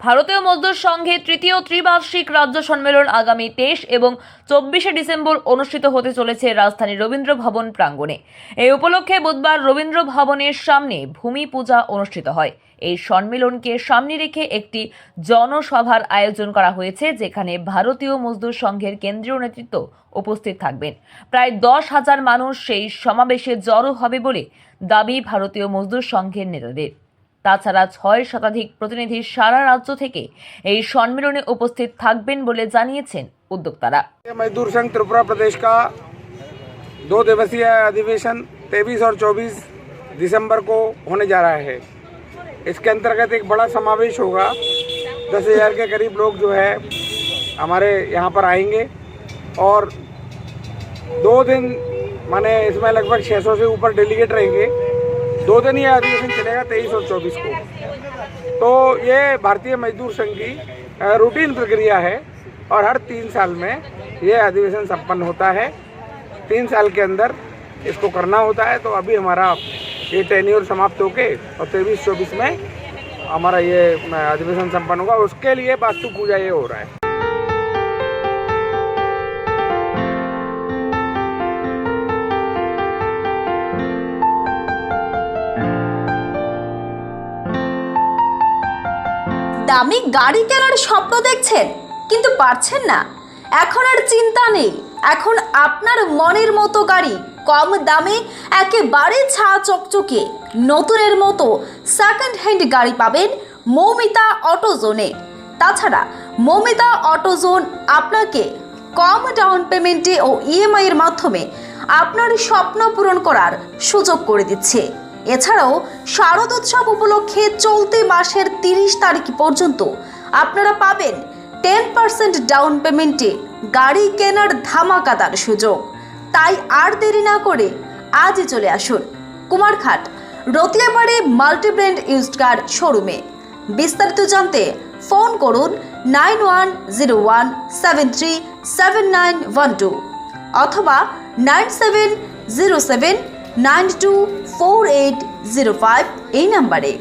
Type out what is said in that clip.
ভারতীয় মজদুর সংঘে তৃতীয় ত্রিবার্ষিক রাজ্য সম্মেলন আগামী তেইশ এবং চব্বিশে ডিসেম্বর অনুষ্ঠিত হতে চলেছে রাজধানীর রবীন্দ্র ভবন প্রাঙ্গণে। এই উপলক্ষে বুধবার রবীন্দ্র ভবনের সামনে ভূমি পূজা অনুষ্ঠিত হয়। এই সম্মেলনকে সামনে রেখে একটি জনসভার আয়োজন করা হয়েছে, যেখানে ভারতীয় মজদুর সংঘের কেন্দ্রীয় নেতৃত্ব উপস্থিত থাকবেন। প্রায় দশ হাজার মানুষ সেই সমাবেশে জড়ো হবে বলে দাবি ভারতীয় মজদুর সংঘের নেতাদের। তাছাড়া ছয় শতাধিক প্রতিনিধি সারা রাজ্য থেকে এই সম্মেলনে উপস্থিত থাকবেন বলে জানিয়েছেন উদ্যোক্তারা ये मजदूर संघ त्रिपुरा प्रदेश का दो दिवसीय अधिवेशन 23 और 24 दिसंबर को होने जा रहा है इसके अंतर्गत एक बड़ा समावेश होगा दस हज़ार के करीब लोग जो है हमारे यहाँ पर आएंगे और दो दिन माने इसमें लगभग 600 से ऊपर डेलीगेट रहेंगे दो दिन ये अधिवेशन चलेगा तेईस और चौबीस को। तो ये भारतीय मजदूर संघ की रूटीन प्रक्रिया है और हर तीन साल में ये अधिवेशन संपन्न होता है। तीन साल के अंदर इसको करना होता है। तो अभी हमारा ये टेन्योर समाप्त होके और तेईस, चौबीस में हमारा ये अधिवेशन संपन्न होगा। उसके लिए वास्तु पूजा ये हो रहा है। দামি গাড়ি কেনার স্বপ্ন দেখছেন, কিন্তু পারছেন না। এখন আর চিন্তা নেই। এখন আপনার মনের মতো গাড়ি, কম দামে, একেবারে ছা চকচকে। নতুনের মতো সেকেন্ড হ্যান্ড গাড়ি পাবেন মৌমিতা অটোজোনে তাছাড়া মৌমিতা অটোজোন আপনাকে কম ডাউন পেমেন্টে ও ইএমআইয়ের মাধ্যমে আপনার স্বপ্ন পূরণ করার সুযোগ করে দিচ্ছে। এছাড়াও শারদ উৎসব উপলক্ষে চলতি মাসের তিরিশ তারিখ পর্যন্ত আপনারা পাবেন টেন পার্সেন্ট ডাউন পেমেন্টে গাড়ি কেনার ধামাকাদার সুযোগ। তাই আর দেরি না করে আজই চলে আসুন Kumarghat Ratiabari multibrand used car শোরুমে বিস্তারিত জানতে ফোন করুন nine one zero one seven three seven nine one two অথবা nine seven zero seven nine two four eight zero five এই নাম্বারে